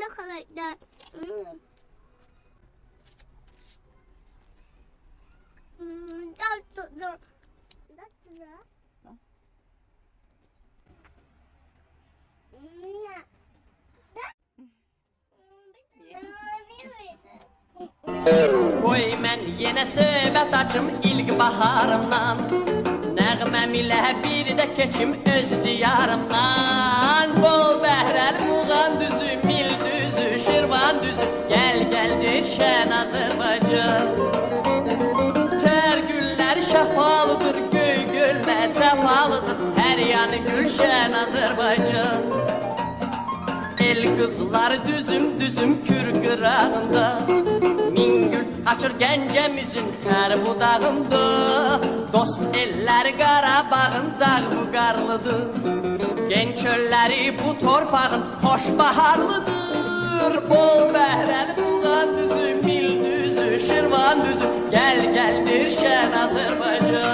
de karakter. Tatlı. Tatlı. Qoy mən yenə söhbət açım ilkbaharımdan Nəğməm ilə bir də keçim öz diyarımdan gəldir şən Azərbaycan Tər güllər şəfalıdır, göy göllər səfalıdır Hər yanı gülşən Azərbaycan El kızlar düzüm düzüm kür qırağında Min gül açır gəncəmizin hər budağında. Dost ellər Qarabağın dağ bu qarlıdır Gen çölləri bu torpağın xoş baharlıdır Bol buğan düzü, düzü Gəl gəldir şən Azərbaycan